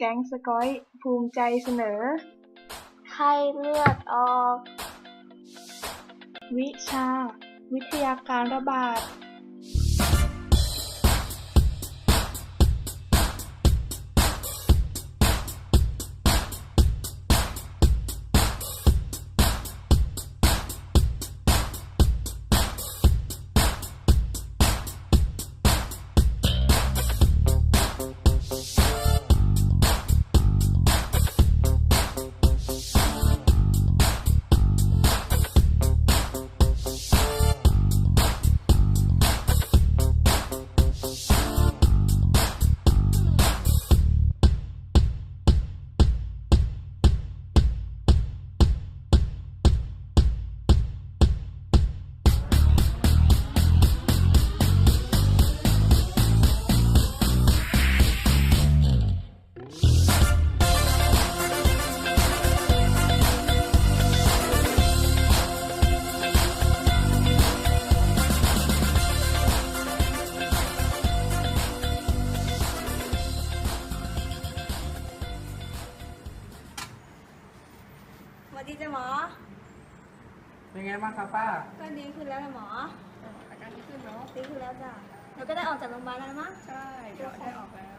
แก๊งสกอยภูมิใจเสนอ ไข้เลือดออก วิชา วิทยาการระบาด บ้างครับป้า ก็ดีขึ้นแล้วนะหมออาการดีขึ้นเนาะดีขึ้นแล้วจ้ะหนูก็ได้ออกจากโรงพยาบาลแล้วนะมั้งใช่เดี๋ยวได้ออกแล้ว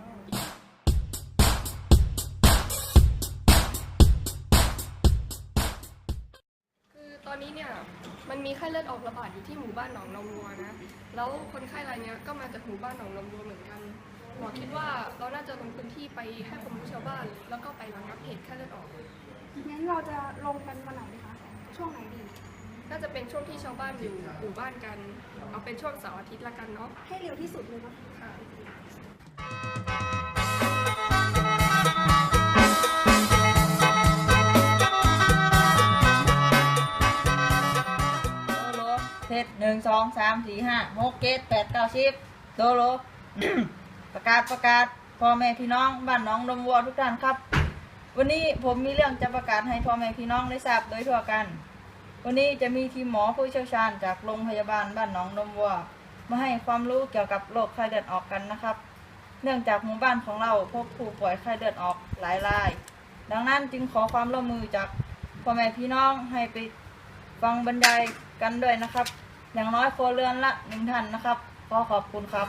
คือตอนนี้เนี่ยมันมีไข้เลือดออกระบาดอยู่ที่หมู่บ้านหนองนมวัวนะแล้วคนไข้รายเนี้ยก็มาจากหมู่บ้านหนองนมวัวเหมือนกันหมอคิดว่าเราน่าจะลงพื้นที่ไปให้ความรู้ชาวบ้าน แล้วก็ไประงับเหตุไข้เลือดออกงั้นเราจะลงกันวันไหนดีคะช่วงไหนดี น่าจะเป็นช่วงที่ชาวบ้านอยู่หมู่บ้านกัน เอาเป็นช่วงเสาร์อาทิตย์ละกันเนาะให้เร็วที่สุดเลยเนาะค่ะโดโลเทสหนึ่งสองสามสี่ห้าหกเจ็ดแปดเก้าสิบโดโล ประกาศประกาศพ่อแม่พี่น้องบ้านน้องนมวัวทุกท่านครับ วันนี้ผมมีเรื่องจะประกาศให้พ่อแม่พี่น้องได้ทราบโดยทั่วกัน วันนี้จะมีทีมหมอผู้เชี่ยวชาญจากโรงพยาบาลบ้านหนองนมวัวมาให้ความรู้เกี่ยวกับโรคไข้เลือดออกกันนะครับ เนื่องจากหมู่บ้านของเราพบผู้ป่วยไข้เลือดออกหลายราย ดังนั้นจึงขอความร่วมมือจากพ่อแม่พี่น้องให้ไปฟังบรรยายกันด้วยนะครับ อย่างน้อยครัวเรือนละหนึ่งท่านนะครับ ขอขอบคุณครับ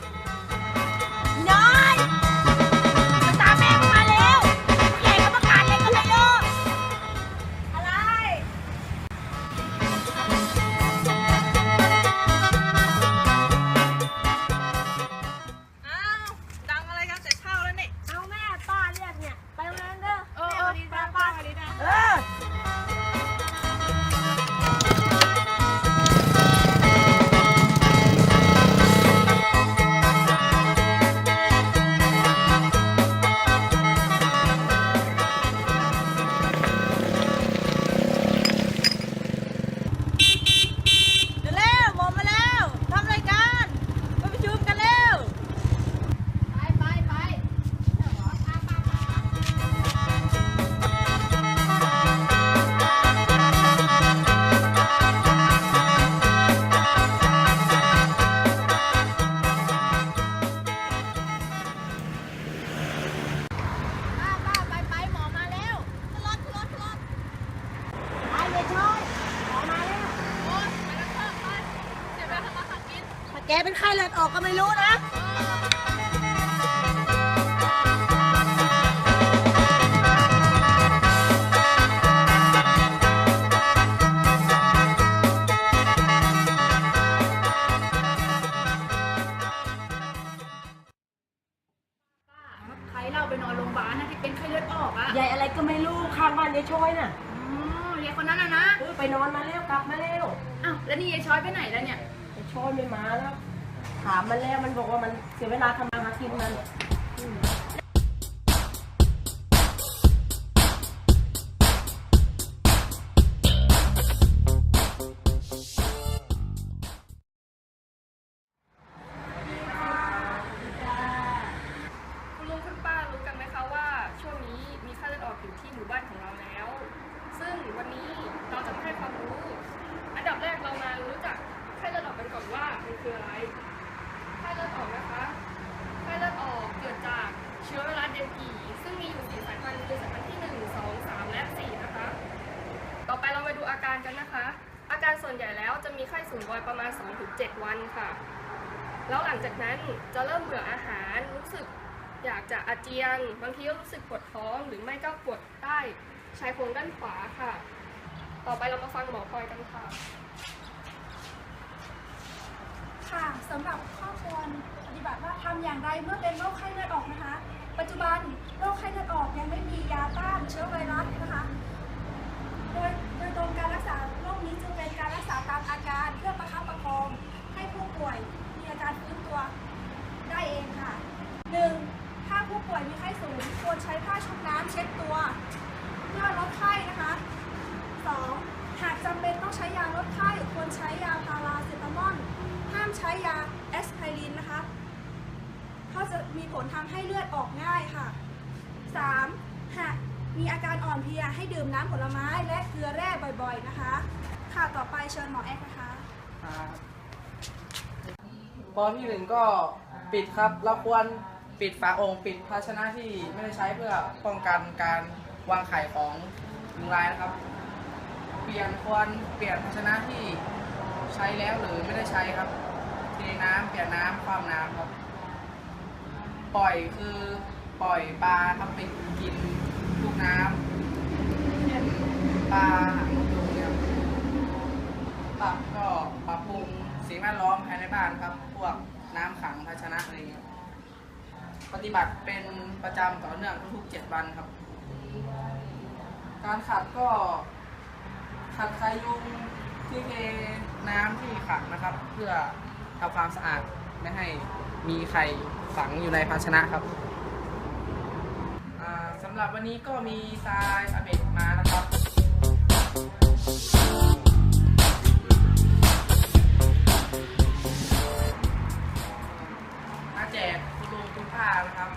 แกเป็นไข้เลือดออกก็ไม่รู้นะ ใครเราไปนอนโรงพยาบาลนะที่เป็นไข้เลือดออกอะยายอะไรก็ไม่รู้ข้างบ้านยายช้อยน่ะอ๋อยายคนนั้นอะนะเออไปนอนมาแล้วกลับมาแล้ว อ้าวแล้วนี่ยายช้อยไปไหนแล้วเนี่ยยาย ช้อนไม่มาแล้ว ถามมันแล้วมันบอกว่ามันเสียเวลาทำมาหากินมันูอาการกันนะคะ อาการส่วนใหญ่แล้วจะมีไข้สูงวัยประมาณ 2-7 วันค่ะ แล้วหลังจากนั้นจะเริ่มเบื่ออาหารรู้สึกอยากจะอาเจียน บางทีก็รู้สึกปวดท้องหรือไม่ก็ปวดใต้ชายโครงด้านขวาค่ะ ต่อไปเรามาฟังหมอพลอยกันค่ะ ค่ะสำหรับข้อควรปฏิบัติว่าทำอย่างไรเมื่อเป็นโรคไข้เลือดออกนะคะ ปัจจุบันโรคไข้เลือดออกยังไม่มียาต้านเชื้อไว ป่วยมีอาการฟื้นตัวได้เองค่ะ 1. ถ้าผู้ป่วยมีไข้สูงควรใช้ผ้าชุบน้ำเช็ดตัว เพื่อลดไข้นะคะ 2. หากจำเป็นต้องใช้ยาลดไข้ควรใช้ยาพาราเซตามอลห้ามใช้ยาแอสไพรินนะคะเพราะจะมีผลทำให้เลือดออกง่ายค่ะ 3. หากมีอาการอ่อนเพลียให้ดื่มน้ำผลไม้และเกลือแร่บ่อยๆนะคะ ค่ะต่อไปเชิญหมอแอกนะคะครั บปอที่หนึ่งก็ปิดครับเราควรปิดฝาองค์ ปิดภาชนะที่ไม่ได้ใช้เพื่อป้องกันการวางไข่ของยุงลายนะครับ เปลี่ยนควรเปลี่ยนภาชนะที่ใช้แล้วหรือไม่ได้ใช้ครับเทน้ำเปลี่ยนน้ำความน้ำครับ ปล่อยคือปล่อยปลาครับไปกินลูกน้ำเช่นปลาหางนกยูงเนี่ยปรับก็ปรับปรุง สิ่งแวดล้อมภายในบ้านครับ พวกน้ำขังภาชนะอะไรเงี้ยปฏิบัติเป็นประจำต่อเนื่องทุกๆเจ็ดวันครับ การขัดก็ขัดไขยุงที่เทน้ำที่ขังนะครับ เพื่อทำความสะอาดไม่ให้มีไข่ฝังอยู่ในภาชนะครับอ่าสำหรับวันนี้ก็มีทรายอเบกมานะครับมา นะครับ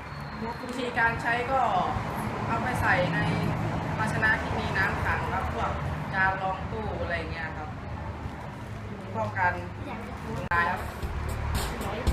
วิธีการใช้ก็เอาไปใส่ในภาชนะที่มีน้ำขังครับพวกจานรองตู้อะไรเงี้ยครับป้องกันยุงลายครับ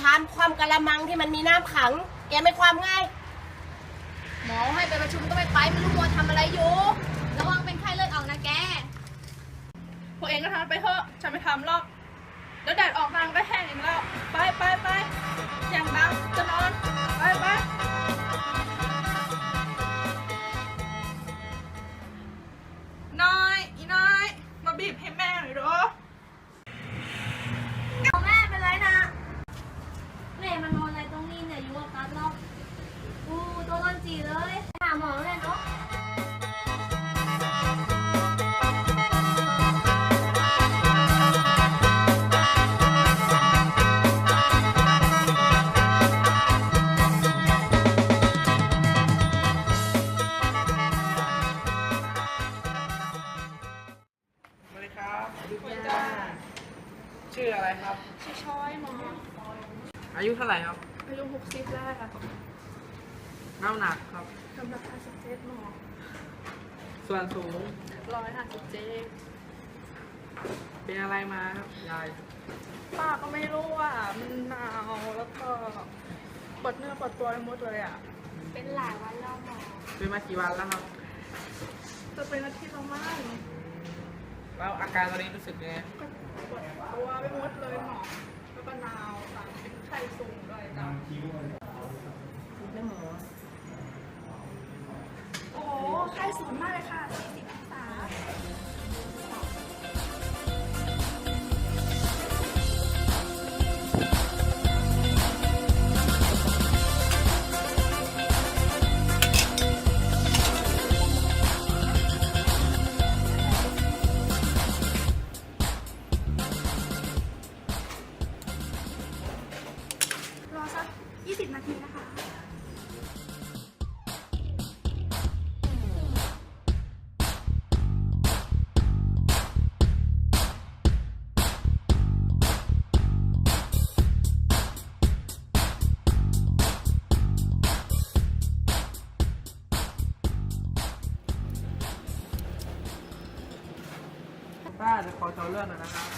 ชามความกะละมังที่มันมีน้ำขัง แกไม่ความง่าย หมอให้ไปประชุมก็ไม่ไปไม่รู้มัวทำอะไรอยู่ระวังเป็นไข้เลือดออกนะแก พวกเองก็ทำไปเถอะ ฉันไม่ทำหรอก แล้วแดดออกนางก็แห้งอีกแล้ว ไปไปไปอย่างดังจะนอน จีเลยหาหมอเลยเนาะสวัสดีครับจ้าชื่ออะไรครับ ชื่อช้อยหมออายุเท่าไหร่ครับ อายุ60แล้วค่ะ น้ำหนักครับกำลัง57หมอส่วนสูง157เป็นอะไรมาครับยายป้าก็ไม่รู้ว่ามันหนาวแล้วก็ปวดเนื้อปวดตัวไปหมดเลยอะ เป็นหลายวันแล้วหมอ เป็นมากี่วันแล้วครับ จะเป็นอาทิตย์ละมั้งแล้วอาการตอนนี้รู้สึกยังไงก็ปวดตัวไปหมดเลยหมอ แล้วก็หนาวค่ะเป็นไข้สูงด้วยจ้ะแม่หมอ ใกล้ศูนยมากเลยค่ะ ป้าเดี๋ยวขอจอเรื่องหน่อยนะครับ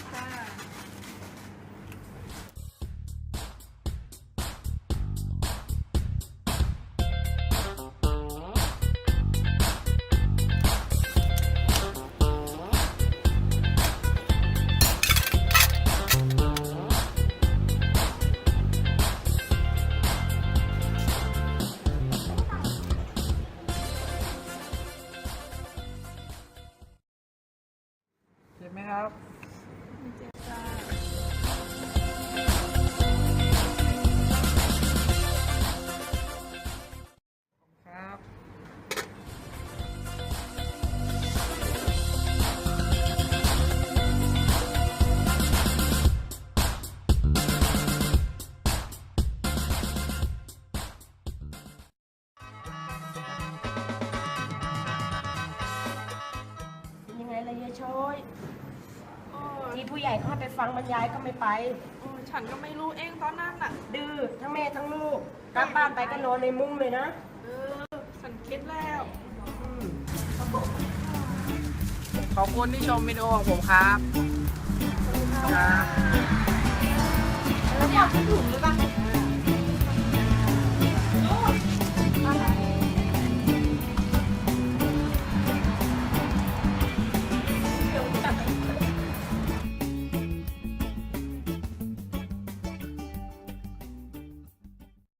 ไหมครับครับเป็นยังไงละยายช้อย ที่ผู้ใหญ่เขาให้ไปฟังบรรยายก็ไม่ไปฉันก็ไม่รู้เองตอนนั้นน่ะ ดื้อทั้งแม่ทั้งลูกกลับบ้านไปก็นอนในมุ้งเลยนะ เออ ฉันคิดแล้ว ขอบคุณที่ชมวิดีโอของผมครับครับแล้วบอกที่ถูกหรือเปล่า